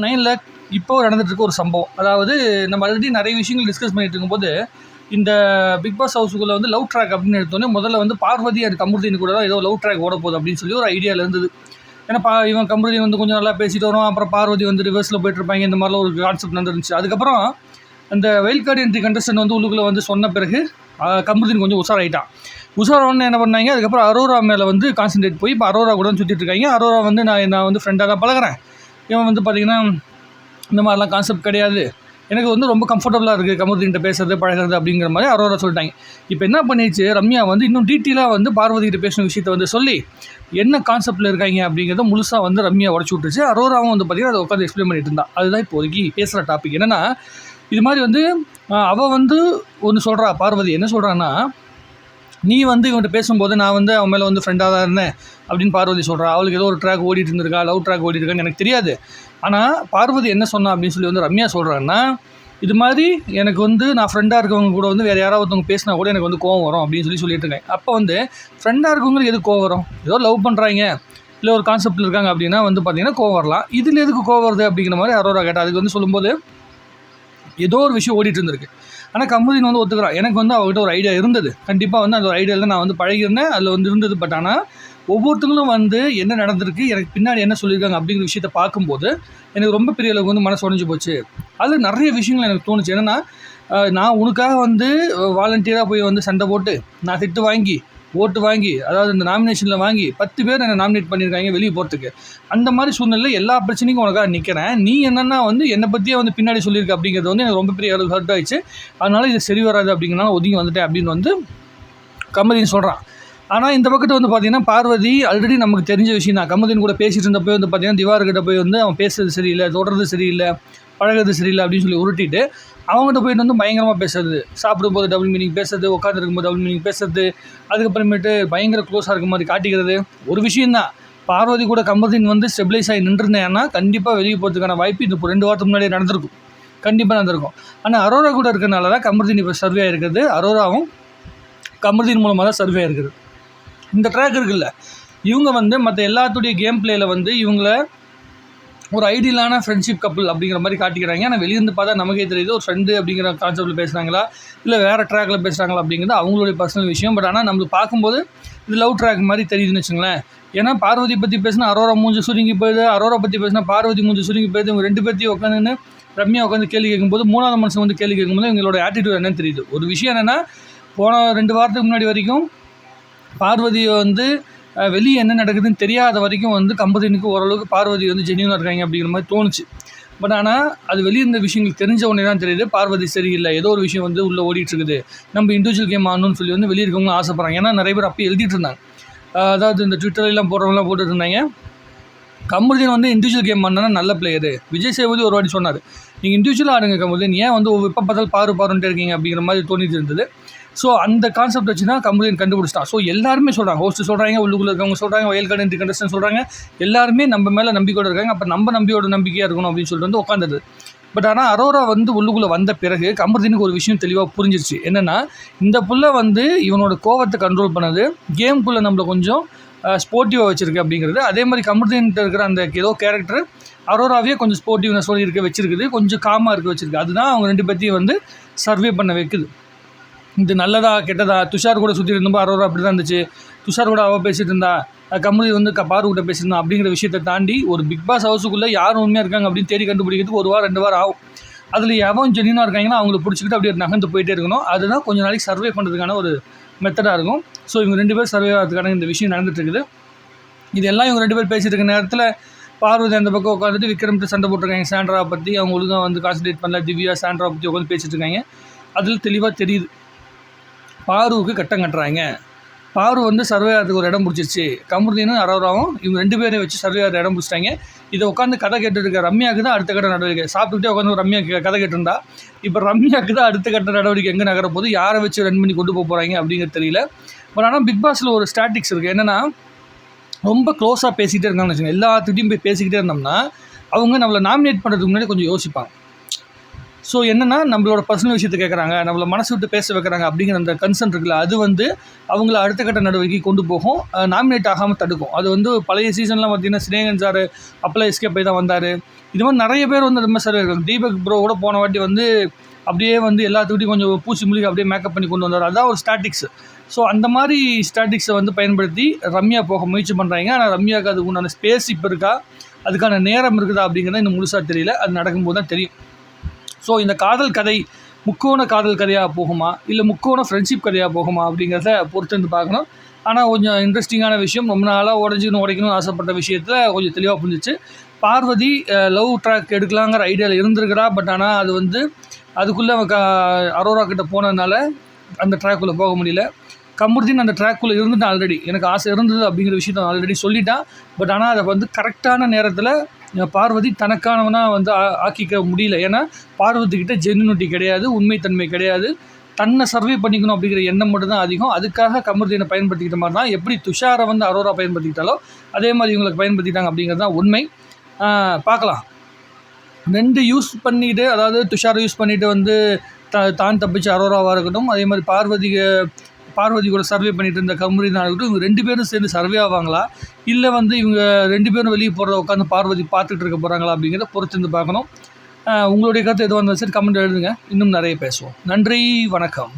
நைனில் இப்போ நடந்துகிட்ருக்க இருக்க ஒரு சம்பவம். அதாவது நம்ம ஆல்ரெடி நிறைய விஷயங்கள் டிஸ்கஸ் பண்ணிட்டு இருக்கும்போது இந்த பிக் பாஸ் ஹவுஸுக்குள்ளே வந்து லவ் ட்ராக் அப்படின்னு எடுத்தோன்னே முதல்ல வந்து பார்வதி அண்ட் கமருதீன் கூட தான் ஏதோ லவ் ட்ராக் ஓட போகுது அப்படின்னு சொல்லி ஒரு ஐடியாவில் இருந்தது. ஏன்னா பா இவன் கமருதீன் வந்து கொஞ்சம் நல்லா பேசிட்டு வரும். அப்புறம் பார்வதி வந்து ரிவர்ஸில் போயிட்டுருப்பாங்க இந்த மாதிரிலாம் ஒரு கான்செப்ட் நடந்துருந்துச்சு. அதுக்கப்புறம் அந்த வெயில் கார்டு என்ட்ரி கண்டஸ்டன் வந்து உள்ளுக்குள்ளே வந்து சொன்ன பிறகு ஆஹ், கமருதீன் கொஞ்சம் உஷாராயிட்டான் உஷாரோன்னு என்ன பண்ணாங்க? அதுக்கப்புறம் அரோரா மேலே வந்து கான்சென்ட்ரேட் போய் இப்போ அரோரா கூட சுற்றிட்டு இருக்காங்க. அரோரா வந்து நான் நான் வந்து ஃப்ரெண்டாக தான் பழகுறேன். இவன் வந்து பார்த்திங்கன்னா இந்த மாதிரிலாம் கான்செப்ட் கிடையாது. எனக்கு வந்து ரொம்ப கம்ஃபர்டபுளாக இருக்குது கமருதீன்கிட்ட பேசுறது பழகுறது அப்படிங்கிற மாதிரி அரோரா சொல்லிட்டாங்க. இப்போ என்ன பண்ணிச்சு ரம்யா வந்து இன்னும் டீட்டெயிலாக வந்து பார்வதிகிட்ட பேசின விஷயத்த வந்து சொல்லி என்ன கான்செப்ட்டில் இருக்காங்க அப்படிங்கிறத முழுசாக வந்து ரம்யா உடச்சி விட்டுருச்சு. அரோராவும் வந்து பார்த்தீங்கன்னா அதை உட்காந்து எக்ஸ்பிளைன் பண்ணிட்டு இருந்தா அதுதான் இப்போதைக்கு பேசுகிற டாபிக் என்னென்னா இது மாதிரி வந்து அவள் வந்து ஒன்று சொல்கிறா பார்வதி என்ன சொல்கிறான்னா நீ வந்து இவன்கிட்ட பேசும்போது நான் வந்து அவன் மேலே வந்து ஃப்ரெண்டாக தான் இருந்தேன் அப்படின்னு பார்வதி சொல்கிறா அவளுக்கு ஏதோ ஒரு ட்ராக் ஓடிட்டு இருந்திருக்கா லவ் ட்ராக் ஓடிட்டு இருக்கான்னு எனக்கு தெரியாது. ஆனால் பார்வதி என்ன சொன்னா அப்படின்னு சொல்லி வந்து ரம்யா சொல்கிறான்னா இது மாதிரி எனக்கு வந்து நான் ஃப்ரெண்டாக இருக்கவங்க கூட வந்து வேறு யாராவது ஒருத்தவங்க பேசினா கூட எனக்கு வந்து கோவம் வரும் அப்படின்னு சொல்லி சொல்லிட்டு இருக்கேன். அப்போ வந்து ஃப்ரெண்டாக இருக்கவங்களுக்கு எது கோவம் வரும்? ஏதோ லவ் பண்ணுறாங்க இல்லை ஒரு கான்செப்ட்டில் இருக்காங்க அப்படின்னா வந்து பார்த்தீங்கன்னா கோவம் வரலாம். இதில் எதுக்கு கோவம் வருது அப்படிங்கிற மாதிரி அரோரா கேட்டால் அதுக்கு வந்து சொல்லும்போது ஏதோ ஒரு விஷயம் ஓடிட்டு இருந்திருக்கு. ஆனால் கமுதின் வந்து ஒத்துக்கிறான் எனக்கு வந்து அவர்கிட்ட ஒரு ஐடியா இருந்தது. கண்டிப்பாக வந்து அந்த ஒரு ஐடியாவில் நான் வந்து பழகியிருந்தேன். அதில் வந்து இருந்தது பட் ஆனால் ஒவ்வொருத்தங்களும் வந்து என்ன நடந்திருக்கு எனக்கு பின்னாடி என்ன சொல்லியிருக்காங்க அப்படிங்கிற விஷயத்த பார்க்கும்போது எனக்கு ரொம்ப பெரிய அளவுக்கு வந்து மனசு உடஞ்சி போச்சு. அது நிறைய விஷயங்கள் எனக்கு தோணுச்சு. என்னென்னா நான் உனக்காக வந்து வாலண்டியராக போய் வந்து சண்டை போட்டு நான் திட்டு வாங்கி ஓட்டு வாங்கி அதாவது இந்த நாமினேஷனில் வாங்கி பத்து பேர் என்னை நாமினேட் பண்ணியிருக்காங்க வெளியே போகிறதுக்கு அந்த மாதிரி சூழ்நிலையில் எல்லா பிரச்சனைக்கும் உனக்காக நிற்கிறேன் நீ என்னென்னா வந்து என்னை பற்றியே வந்து பின்னாடி சொல்லியிருக்க அப்படிங்கிறது வந்து எனக்கு ரொம்ப பெரிய அளவு ஹர்ட் ஆயிடுச்சு. அதனால் இது சரி வராது அப்படிங்கிறனால ஒதுங்கி வந்துட்டேன் அப்படின்னு வந்து கமலின்னு சொல்கிறான் ஆனால் இந்த பக்கத்து வந்து பார்த்தீங்கன்னா பார்வதி ஆல்ரெடி நமக்கு தெரிஞ்ச விஷயம் தான். கமுதின் கூட பேசிட்டு இருந்தப்போ வந்து பார்த்தீங்கன்னா திவார்கிட்ட போய் வந்து அவன் பேசுறது சரியில்லை தொடர்றது சரியில்லை பழகுறது சரியில்லை அப்படின்னு சொல்லி உருட்டிட்டு அவங்ககிட்ட போயிட்டு வந்து பயங்கரமாக பேசுறது. சாப்பிடும்போது டபுள் மீனிங் பேசுறது உட்காந்துருக்கும்போது டபுள் மீனிங் பேசுறது அதுக்கப்புறமேட்டு பயங்கர க்ளோஸாக இருக்க மாதிரி காட்டிக்கிறது. ஒரு விஷயந்தான் பார்வதி கூட கம்பதின் வந்து ஸ்டெபிலைஸ் ஆகி நின்றுருந்தேன்னா கண்டிப்பாக வெளியே போகிறதுக்கான வாய்ப்பு இந்த இப்போ ரெண்டு வாரத்துக்கு முன்னாடியே நடந்திருக்கும். கண்டிப்பாக நடந்திருக்கும். ஆனால் அரோரா கூட இருக்கிறனால தான் கமருதீன் இப்போ சர்வே ஆயிருக்குது. அரோராவும் கமர்தீன் மூலமாக தான் சர்வே ஆகிருக்குது இந்த ட்ராக் இருக்குல்ல இவங்க வந்து மற்ற எல்லாத்துடைய கேம் பிளேயில் வந்து இவங்கள ஒரு ஐடியலான ஃப்ரெண்ட்ஷிப் கப்பல் அப்படிங்கிற மாதிரி காட்டிக்கிறாங்க. ஆனால் வெளியிருந்து பார்த்தா நமக்கே தெரியுது ஒரு ஃப்ரெண்டு அப்படிங்கிற கான்செப்ட்டில் பேசுகிறாங்களா இல்லை வேறு ட்ராக்கில் பேசுகிறாங்களா அப்படிங்கிறது அவங்களுடைய பர்சனல் விஷயம். பட் ஆனால் நம்மளுக்கு பார்க்கும்போது இது லவ் ட்ராக் மாதிரி தெரியுதுன்னு வச்சுங்களேன். ஏன்னா பார்வதி பற்றி பேசினா அரோரா மூஞ்சி சுருங்கி போயிடுது அரோரா பற்றி பேசினா பார்வதி மூஞ்சி சுருங்கி போயிடுது இவங்க ரெண்டு பேர்த்தையும் உட்காந்துன்னு ரம்யா உட்காந்து கேள்வி கேட்கும்போது மூணாவது மனுஷன் வந்து கேள்வி கேட்கும்போது இவங்களோட ஆட்டிடியூட் என்னன்னு தெரியுது. ஒரு விஷயம் என்னென்னா போன ரெண்டு வாரத்துக்கு முன்னாடி வரைக்கும் பார்வதியை வந்து வெளியே என்ன நடக்குதுன்னு தெரியாத வரைக்கும் வந்து கம்பதினுக்கு ஓரளவுக்கு பார்வதி வந்து ஜெனியூனாக இருக்காங்க அப்படிங்கிற மாதிரி தோணுச்சு. பட் ஆனால் அது வெளியே இருந்த விஷயங்கள் தெரிஞ்ச உடனே தான் தெரியுது பார்வதி சரியில்லை. ஏதோ ஒரு விஷயம் வந்து உள்ளே ஓடிட்டு இருக்குது நம்ம இண்டிவிஜுவல் கேம் ஆடணும்னு சொல்லி வந்து வெளியே இருக்கவங்க ஆசைப்பட்றாங்க. ஏன்னா நிறைய பேர் அப்போ எழுதிட்டு இருந்தாங்க. அதாவது இந்த ட்விட்டர்லாம் போடுறவங்களாம் போட்டுட்டு இருந்தாங்க. கமருதீன் வந்து இண்டிவிஜுவல் கேம் பண்ணனா நல்ல பிளேயரு விஜய் சேவதி ஒரு வாட்டி சொன்னார் நீங்கள் இண்டிவிஜுவலாக ஆடுங்க கமருதீன் ஏன் வந்து இப்போ பார்த்தாலும் பாரு பாருன்ட்டு இருக்கீங்க அப்படிங்கிற மாதிரி தோணிட்டு இருந்தது. ஸோ அந்த கான்செப்ட் வச்சு தான் கமருதீன் கண்டுபிடிச்சிட்டான் ஸோ எல்லாருமே சொல்கிறாங்க ஹோஸ்ட் சொல்கிறாங்க உள்ளுக்குள்ள இருக்கவங்க சொல்கிறாங்க வயல் கடை கண்டஸ்டன் சொல்கிறாங்க எல்லாருமே நம்ம மேலே நம்பிக்கையோடு இருக்காங்க. அப்போ நம்ம நம்பியோட நம்பிக்கையாக இருக்கணும் அப்படின்னு சொல்லிட்டு வந்து உட்காந்துது பட் ஆனால் அரோரா வந்து உள்ளுக்குள்ளே வந்த பிறகு கமருதீனுக்கு ஒரு விஷயம் தெளிவாக புரிஞ்சிருச்சு. என்னென்னா இந்த புள்ள வந்து இவனோட கோவத்தை கண்ட்ரோல் பண்ணது கேம்குள்ளே நம்மளை கொஞ்சம் ஸ்போர்ட்டிவாக வச்சுருக்கு அப்படிங்கிறது. அதே மாதிரி கமருதீன்கிட்ட இருக்கிற அந்த ஏதோ கேரக்டர் அரோராவே கொஞ்சம் ஸ்போர்ட்டிவ்னஸ் இருக்க வச்சிருக்குது. கொஞ்சம் காமாக இருக்க வச்சிருக்கு. அதுதான் அவங்க ரெண்டு பேர்த்தையும் வந்து சர்வே பண்ண வைக்குது. இது நல்லதா கெட்டதா? துஷார் கூட சுற்றிட்டு இருந்தப்போ அரோரா அப்படி தான் இருந்துச்சு. துஷார் கூட அவள் பேசிகிட்டு இருந்தா கமலி வந்து க பாரு கூட பேசியிருந்தா அப்படிங்கிற விஷயத்தை தாண்டி ஒரு பிக் பாஸ் ஹவுஸுக்குள்ளே யார் உண்மையாக இருக்காங்க அப்படின்னு தேடி கண்டுபிடிக்கிறதுக்கு ஒரு வாரம் ரெண்டு வாரம் ஆகும். அதில் எவன் ஜெனினாக இருக்காங்கன்னா அவங்கள பிடிச்சிக்கிட்டு அப்படியே நகர்ந்து போயிட்டே இருக்கணும். அதுதான் கொஞ்ச நாளைக்கு சர்வே பண்ணுறதுக்கான ஒரு மெத்தடாக இருக்கும். ஸோ இவங்க ரெண்டு பேர் சர்வே ஆகிறதுக்கான இந்த விஷயம் நடந்துட்டு இருக்குது. இதெல்லாம் இவங்க ரெண்டு பேர் பேசிகிட்டு இருக்க நேரத்தில் பார்வதி அந்த பக்கம் உட்காந்துட்டு விக்ரம்கிட்ட சண்டை போட்டிருக்காங்க. சாண்ட்ரா பற்றி அவங்க ஒழுங்கா வந்து கான்சன்ட்ரேட் பண்ணல. திவ்யா சாண்ட்ரா பற்றி உட்காந்து பேசிகிட்டு இருக்காங்க. அதில் தெளிவாக தெரியுது. பாருவுக்கு கட்டம் கட்டுறாங்க. பாரு வந்து சர்வே ஒரு இடம் பிடிச்சிருச்சு. கமருதீனும் அரோராவும் இவங்க ரெண்டு பேரையும் வச்சு சர்வே ஆகிற இடம் பிடிச்சிட்டாங்க. இதை உட்காந்து கதை கேட்டுருக்க ரம்யாவுக்கு தான் அடுத்த கட்ட நடவடிக்கை. சாப்பிட்டுக்கிட்டே உட்காந்து ரம்யா கே- கதை கேட்டிருந்தா. இப்போ ரம்யாவுக்கு தான் அடுத்த கட்ட நடவடிக்கை எங்கே நகர போது யாரை வச்சு ரன் பண்ணி கொண்டு போக போகிறாங்க அப்படிங்கிறது தெரியல. பட் ஆனால் பிக் பாஸில் ஒரு ஸ்டாட்டிக்ஸ் இருக்குது என்னென்னா ரொம்ப க்ளோஸாக பேசிக்கிட்டே இருக்காங்கன்னு வச்சுக்கோங்க. எல்லாத்துக்கிட்டையும் போய் பேசிக்கிட்டே இருந்தோம்னா அவங்க நம்மளை நாமினேட் பண்ணுறதுக்கு முன்னாடி கொஞ்சம் யோசிப்பாங்க. ஸோ என்னென்னா நம்மளோட பர்சனல் விஷயத்தை கேட்குறாங்க நம்மளை மனசு விட்டு பேச வைக்கிறாங்க அப்படிங்கிற அந்த கன்சர்ன் இருக்குல்ல அது வந்து அவங்கள அடுத்த கட்ட நடவடிக்கை கொண்டு போகும். நாமினேட் ஆகாமல் தடுக்கும். அது வந்து பழைய சீசன்லாம் பார்த்தீங்கன்னா சினேகன் சார் அப்பெல்லாம் எஸ்கேப் போய் தான் வந்தார். இது மாதிரி நிறைய பேர் வந்து ரொம்ப சார் இருக்காங்க. தீபக் ப்ரோ கூட போன வாட்டி வந்து அப்படியே வந்து எல்லாத்துக்கிட்டையும் கொஞ்சம் பூச்சி மூலிகை அப்படியே மேக்கப் பண்ணி கொண்டு வந்தார். அதான் ஒரு ஸ்டாட்டிக்ஸ் ஸோ அந்த மாதிரி ஸ்டாட்டிக்ஸை வந்து பயன்படுத்தி ரம்யா போக முயற்சி பண்ணுறாங்க ஆனால் ரம்யாவுக்கு அதுக்கு உண்டான ஸ்பேஸ் இப்போ இருக்கா? அதுக்கான நேரம் இருக்குதா அப்படிங்கிறத இன்னும் முழுசாக தெரியல. அது நடக்கும்போது தான் தெரியும். ஸோ இந்த காதல் கதை முக்கோண காதல் கதையாக போகுமா? இல்லை முக்கோண ஃப்ரெண்ட்ஷிப் கதையாக போகுமா? அப்படிங்கிறத பொறுத்து வந்து பார்க்கணும். ஆனால் கொஞ்சம் இன்ட்ரெஸ்டிங்கான விஷயம் ரொம்ப நாளாக உடஞ்சிக்கணும் உடைக்கணும்னு ஆசைப்பட்ட விஷயத்தில் கொஞ்சம் தெளிவாக புரிஞ்சிச்சு. பார்வதி லவ் ட்ராக் எடுக்கலாங்கிற ஐடியாவில் இருந்திருக்கிறா பட் ஆனால் அது வந்து அதுக்குள்ளே க அரோரா கிட்ட போனதுனால அந்த ட்ராக்குள்ளே போக முடியல. கமுர்தீன் அந்த ட்ராக்குள்ளே இருந்துட்டான் ஆல்ரெடி எனக்கு ஆசை இருந்தது அப்படிங்கிற விஷயத்த ஆல்ரெடி சொல்லிட்டான். பட் ஆனால் அதை வந்து கரெக்டான நேரத்தில் பார்வதி தனக்கானவனாக வந்து ஆ- ஆக்கிக்க முடியல. ஏன்னா பார்வதி கிட்ட ஜென்யூனிட்டி கிடையாது உண்மைத்தன்மை கிடையாது. தன்னை சர்வே பண்ணிக்கணும் அப்படிங்கிற எண்ணம் மட்டும்தான் அதிகம். அதுக்காக கமருதீனை பயன்படுத்திக்கிட்ட மாதிரி தான் எப்படி துஷாரை வந்து அரோரா பயன்படுத்திக்கிட்டாலோ அதே மாதிரி இவங்களுக்கு பயன்படுத்திட்டாங்க அப்படிங்கிறது தான் உண்மை. பார்க்கலாம். ரெண்டு யூஸ் பண்ணிட்டு அதாவது துஷாரை யூஸ் பண்ணிவிட்டு வந்து த தான் தப்பிச்சு அரோராவாக இருக்கட்டும் அதே மாதிரி பார்வதி பார்வதி கூட சர்வே பண்ணிட்டு இருந்த கமருதீனாக இவங்க ரெண்டு பேரும் சேர்ந்து சர்வே ஆவாங்களா இல்லை வந்து இவங்க ரெண்டு பேரும் வெளியே போகிறத உட்காந்து பார்வதி பார்த்துட்டு இருக்க போகிறாங்களா அப்படிங்கிறத பொறுத்திருந்து பார்க்கணும். உங்களுடைய கருத்து எதுவாக இருந்தாலும் சரி கமெண்ட் எழுதுங்க. இன்னும் நிறைய பேசுவோம். நன்றி வணக்கம்.